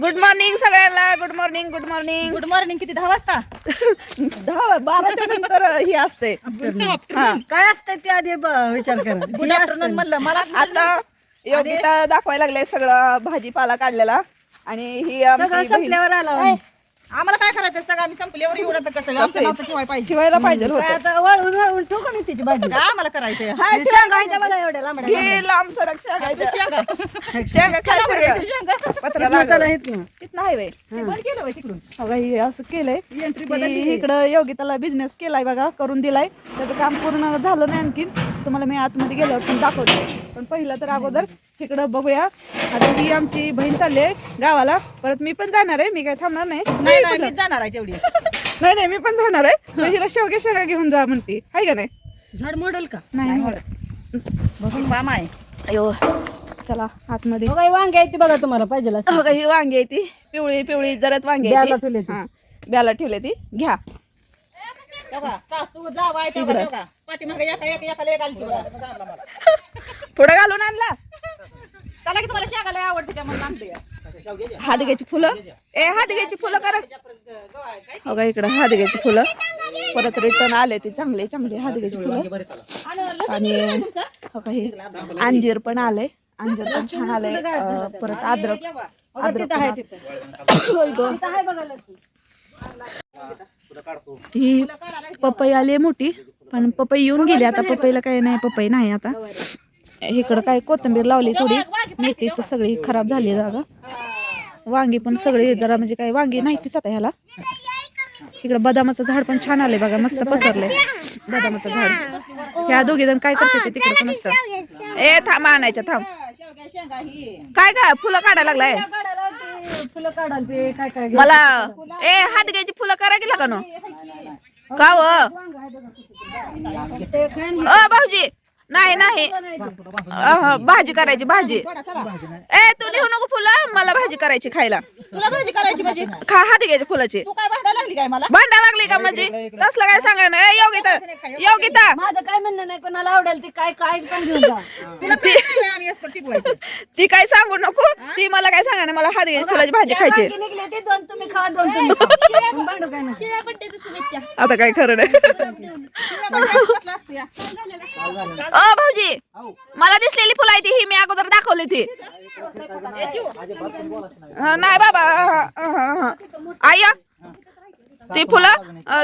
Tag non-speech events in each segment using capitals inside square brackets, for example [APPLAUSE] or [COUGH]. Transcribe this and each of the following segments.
Good morning सगळ्यांना. Good morning good morning good morning किती दहा वाजता? दहा बाराच्या नंतर ही असते हा. काय असतं ते आधी ब- विचार करा. गुड आफ्टरनून म्हणलं मला आता योगिता दाखवायला लागले सगळं भाजीपाला काढलेला. आणि ही आमची सगळं बहीण संपल्यावर आला. आम्हाला काय करायचं? सगळं आम्ही संपल्यावर आता कसं? आमचं नाव तर ठेवायला पाहिजे. शिवायला पाहिजे काय होतं. आता वळून वळून ठेवू का नाही तिची भाजी? काय आम्हाला करायचंय. शेंगा आहेत. त्या मला एवढ्या लांबड्या ही लांब सडक शेंगायचं शेंगा. शेंगा खाय सगळं. पत्रा लांबड्या. चला लागलं. हेत ना. तिथं आहे बाई ते बंद केलं होय तिकडून. बघा हे असं केलंय एंट्री की इकडं योगिताला बिझनेस केलाय बघा करून दिलाय. त्याचं काम पूर्ण झालं नाही आणखीन. तुम्हाला मी आतमध्ये गेल्यावर पण दाखवते. पण पहिलं तर अगोदर इकडं बघूया. आता ही आमची बहीण चालली आहे गावाला. परत मी पण जाणार आहे. मी काय थांबणार नाही. नाही नाही जाणार आहे तेवढी. [LAUGHS] नाही नाही मी पण जाणार आहे. पण हिला शेवगे शेवगा घेऊन जा म्हणते. हाय का नाही? झाड मोडल का? नाही. बघून मामा आहे. अयो. चला आतमध्ये. काही वांगे आहेत ते बघा तुम्हाला पाहिजे असं. हो का ही वांगी आहे ती. पिवळी पिवळी जरत वांगी ब्याला आहे ठेवली ती. ती. हा ब्याला ठेवले ती. घ्या. तेव्हा सासू जावा आहे तेव्हा तेव्हा. पाठीमागे एका एका एकाला एक आली तेव्हा. जावला मला. पुढं घालून आणला चला की तुम्हाला शेगायला आवडते त्यामुळे आणते हादग्याची फुलं. ए हादग्याची फुलं करा. हो अगं इकडं हादग्याची फुलं. परत रिटर्न आले ते चांगले चांगले हादग्याची फुलं. आणि हो हे अंजीर पण आलंय. अंजीर पण छान आलंय. परत अद्रक. अद्रक आहे ही पपई आली मोठी पण पपई येऊन गेली. आता पपईला काही नाही पपई नाही आता. इकडं काय कोथिंबीर लावली थोडी. मेथीच सगळी खराब झाली जागा. वांगी पण सगळी जरा म्हणजे काय वांगी नाहीतीच आता ह्याला. इकडं बदामाचं झाड पण छान आलंय बघा. मस्त पसरलंय. बदामाचं झाड. ह्या दोघी जण काय करते ते तिकडे पण असतं ए थांब आणायच्या थांब. काय काय फुलं काढायला लागलाय? काढायला फुलं काय काय मला ए हात घ्यायची फुलं करा गेला का नो का भाऊजी. नाही नाही. अह, भाजी करायची भाजी. ए तू लिहू नको फुलं. मला भाजी करायची खायला. तुला भाजी करायची म्हणजे? खा हात घ्यायची फुलाची. तू काय भांडायला लागली काय मला? भांडा लागली का म्हणजे? तसलं काय सांगा ना ए, योगिता योगिता. माझं काय म्हणणं नाही कोणाला आवडेल ते काय काय पण घेऊन जा. तुला काय नाही आम्ही असतं टिपवायचं ती काय सांगू नको. ती मला काय सांगा ना मला हात घ्यायची फुलाची भाजी खायची. वांगे निघले ते दोन तुम्ही खा दोन तुम्ही खा. [LAUGHS] मग भांडू काय नाही. आता काय खरं नाही. कसलं असतं या? अ भाऊजी मला दिसलेली फुलं आहे ती ही मी अगोदर दाखवली ती नाही बाबा. आई अ, ती फुलं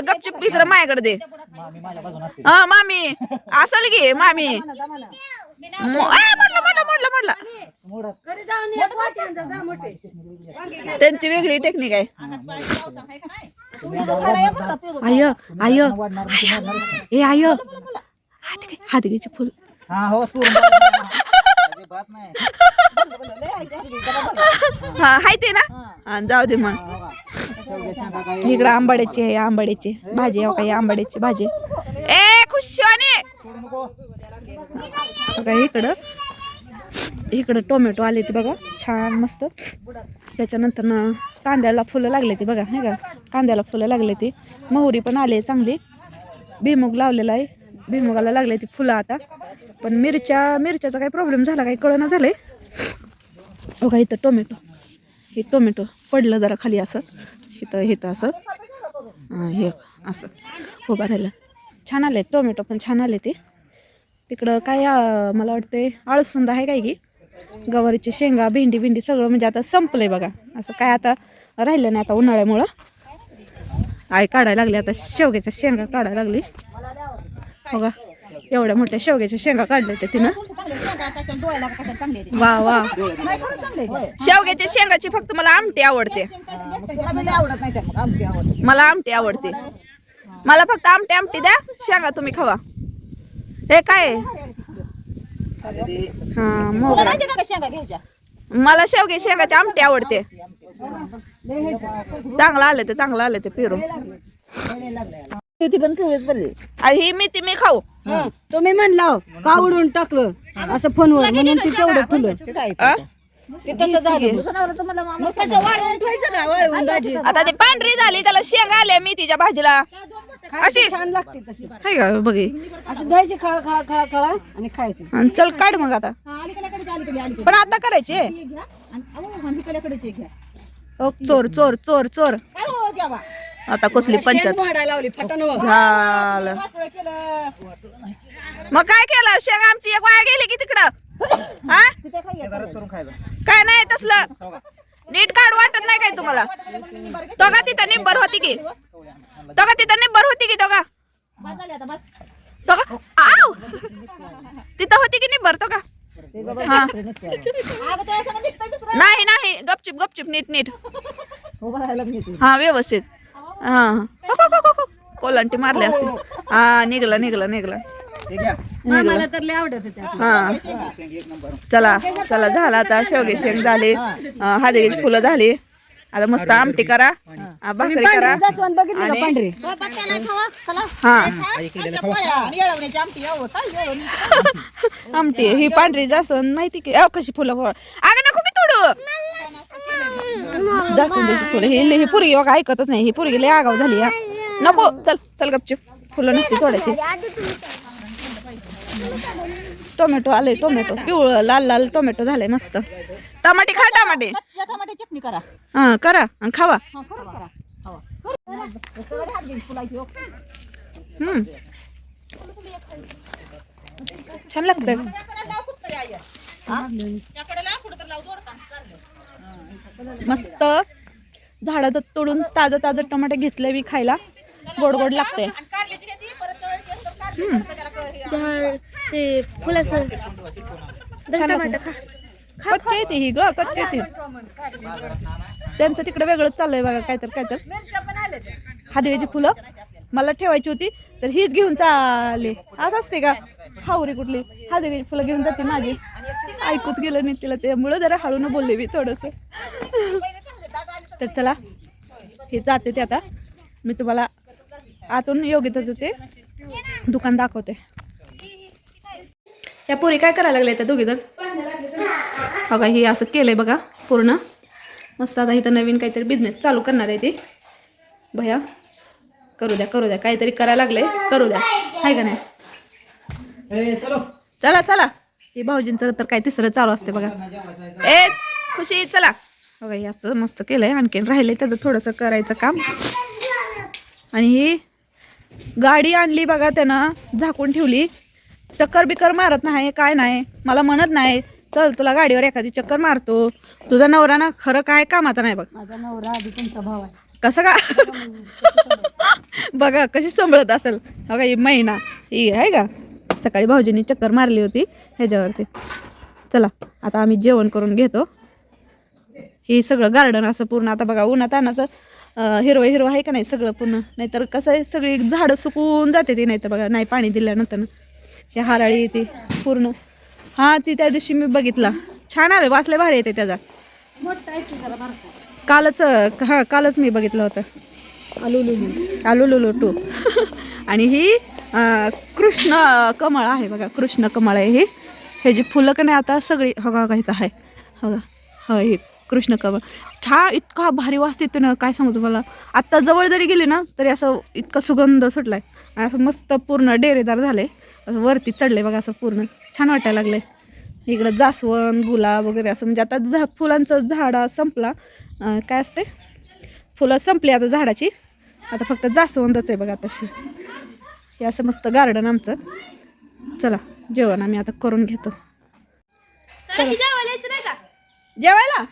गपचूप इकडे माझ्याकडे दे. हा मामी असल की मामी. म्हटलं म्हटलं म्हटलं म्हटलं त्यांची वेगळी टेक्निक आहे. आय आय ए आय हात घे हात घ्यायची फुल हा हो तू. नाही. हा हाय ते ना? हा, जाऊ दे मग. इकडं आंबाड्याची आहे आंबाड्याची. भाजी आहे काही आंबाड्याची भाजी. ए सोडू नको. बघा इकडं. इकडं टोमॅटो आले ते बघा छान मस्त. त्याच्यानंतर ना कांद्याला फुलं लागले ती बघा नाही का? कांद्याला फुलं लागले ती. मोहरी पण आली चांगली. भीमुग लावलेला आहे. भीमुगाला लागले ती फुलं आता. पण मिरच्या मिरच्याचा काही प्रॉब्लेम झाला काही कळना आहे बघा इथं टोमॅटो. हे टोमॅटो पडलं जरा खाली असं. इथं इथं असं. हे असं. उभा राहिलं. छान आले टोमॅटो पण छान आले ते. तिकडं काय मला वाटते अळसुंद आहे काय की गवारीची शेंगा भेंडी भेंडी सगळं म्हणजे आता संपलंय बघा. असं काय आता राहिलं नाही आता उन्हाळ्यामुळं. आई काढायला लागली आता शेवग्याच्या शेंगा काढायला लागली. बघा. एवढ्या मोठ्या शेवग्याच्या शेंगा काढल्या होत्या तिनं. वा वा. शेवग्याच्या शेंगाची फक्त मला आमटी आवडते. मला आमटी आवडते. मला फक्त आमटी आमटी द्या. शेंगा तुम्ही खावा. हे काय? हा मोगरा. मला शेवगे शेंगाची आमटी आवडते. चांगलं आलं ते चांगलं आलं ते पिरू. किती पण चालले आणि ही मी ती मी खाऊ. तुम्ही म्हणला का उडून टाकलं? असं फोनवर म्हणून ती तेवढं फुलं अ? ते तसं झालं. मग कसं वाळवून ठेवायचं ना वाळवून दाजी आता ती पांढरी झाली त्याला शेंगा आल्या मी तिच्या भाजीला. अशी. छान लागते तशी. हाय का बघी अशी द्यायची खळा खळा खळा खळा आणि खायची. आणि चल काढ मग आता. हा, पण आता करायचे ओ चोर चोर चोर चोर. काय हो द्यावा आता कसली पंचायत? लावली झालं. मग काय केलं? शेंग आमची एक वाया गेली की तिकडं? हा? तिथे काय हे नाही. तसलं? नीट काढ वाटत नाही काय तुम्हाला? तो का तिथं निब्बर होती की? तो का तिथं निब्बर होती की तो का तो का आव तिथं होती की निब्बर तो का हा नाही नाही. गपचिप गपचिप. नीट नीट. उभं राहायला मिळते हा व्यवस्थित. हा. कोलांटी मारली असते. हा निघला निघला निघला. हे घ्या. मामाला तर लय आवडत होत्या. हा. शेंग एक नंबर चला चला झाला आता. शेवगे शेंग झाली. हादगीची फुलं झाली. आता मस्त आमटी करा. हा, भाकरी करा. जास्वंद बघितली का आणि- पांढरी? हा. आमटी ही पांढरी जास्वंद माहिती की? अहो, कशी फुलं फळ अगं नको मी तोडू. जास्वंदीची फुलं. ही ही पुरगी बघा ऐकतच नाही. ही पुरगी लय आगाव झाली या नको चल चल गपचूप. फुलं नसती तोडायची टोमॅटो आले टोमॅटो. पिवळं लाल लाल टोमॅटो झाले मस्त. टमाटे खा टमाटे. टमाटे चटणी करा हा करा आणि खावा. हम्म. छान लागतंय. मस्त झाडात तोडून ताजं ताजं टमाटे घेतले मी खायला. गोड गोड हे- ते फुलाचं कच्चे येते ही ग कच्चे येते. त्यांचं तिकडे वेगळंच चाललंय बघा काय तर काय तर हादवेची फुलं. मला ठेवायची होती तर हीच घेऊन चालले. असं असते का? हावरी कुठली? हादवेची फुलं घेऊन जाते माझी. ऐकूच गेलं नाही तिला त्यामुळं जरा हळून बोलले मी थोडंसं. तर चला हे जाते ते आता. मी तुम्हाला आतून योग्यताचं ते दुकान दाखवते. या पोरी काय करायला लागल्या त्या दोघी जण? बघा हे असं केलंय बघा पूर्ण. मस्त आता इथं नवीन काहीतरी बिझनेस चालू करणार आहे ती. भया करू द्या करू द्या. काहीतरी करायला लागले करू द्या. आहे का नाही? चलो. चला चला. हे भाऊजींचं तर काय तिसरं चालू असते बघा. ए खुशी चला. बघा हे असं मस्त केलंय. आणखीन राहिलंय त्याचं थोडंसं करायचं काम. आणि ही गाडी आणली बघा त्यानं झाकून ठेवली. चक्कर बिक्कर मारत नाही काय नाही. मला म्हणत नाही चल तुला गाडीवर एखादी चक्कर मारतो. तुझा नवरा ना खरं काय कामाचा नाही बघ. माझा नवरा आधी तुमचा भाव आहे. कसं का? [LAUGHS] बघा कशी सांभाळत असेल. बघा ही महिना ही आहे का? सकाळी भाऊजींनी चक्कर मारली होती ह्याच्यावरती. चला आता आम्ही जेवण करून घेतो. ही सगळं गार्डन असं पूर्ण आता बघा उन्हात आणाचं हिरवं हिरवं आहे का नाही सगळं पूर्ण. नाहीतर कसं आहे सगळी झाडं सुकून जाते ती नाहीतर बघा नाही पाणी दिल्यानंतर. हे हाराळी ती पूर्ण. हां ती त्या दिवशी मी बघितला. छान आलं वाचले भारी येते त्याचा. कालच हां कालच मी बघितलं होतं. आलू लुलू टू. [LAUGHS] आणि ही कृष्ण कमळ आहे बघा कृष्ण कमळ आहे हे. ह्याची फुलं का नाही आता सगळी हो हगा का इथं आहे. हो हगा हो हे कृष्ण कमळ. छान इतका भारी वास येतो ना काय सांगू तुम्हाला आत्ता जवळ जरी गेली ना तरी असं इतका सुगंध सुटलाय. आणि असं मस्त पूर्ण डेरेदार झालंय. असं वरती आहे बघा असं पूर्ण. छान वाटायला आहे इकडं जास्वंद गुलाब वगैरे असं म्हणजे आता झा फुलांचं झाडा संपला. काय असते फुलं संपली आता झाडाची. आता फक्त जास्वंदच आहे बघा तशी. हे असं मस्त गार्डन आमचं. चला जेवण आम्ही आता करून घेतो. जेवायला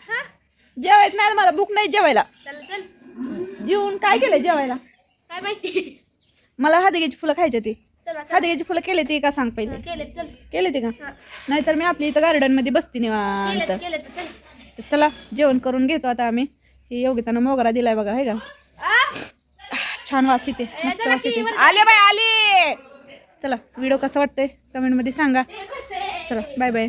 जेवायचं नाही मला भूक नाही जेवायला. चल चल. जेवून काय केलंय जेवायला? काय माहिती? मला हादग्याची फुलं खायची ती. हादग्याची फुलं केली ती का सांग पहिले? केले ते का? नाहीतर मी आपली इथं गार्डनमध्ये बसते निवांत. चल. तर चला जेवण करून घेतो आता आम्ही. योगितानं मोगरा दिलाय बघा हे का? छान वास येते. मस्त वास येते. आले बाय आले! चला. व्हिडिओ कसा वाटतंय? कमेंटमध्ये सांगा चला बाय बाय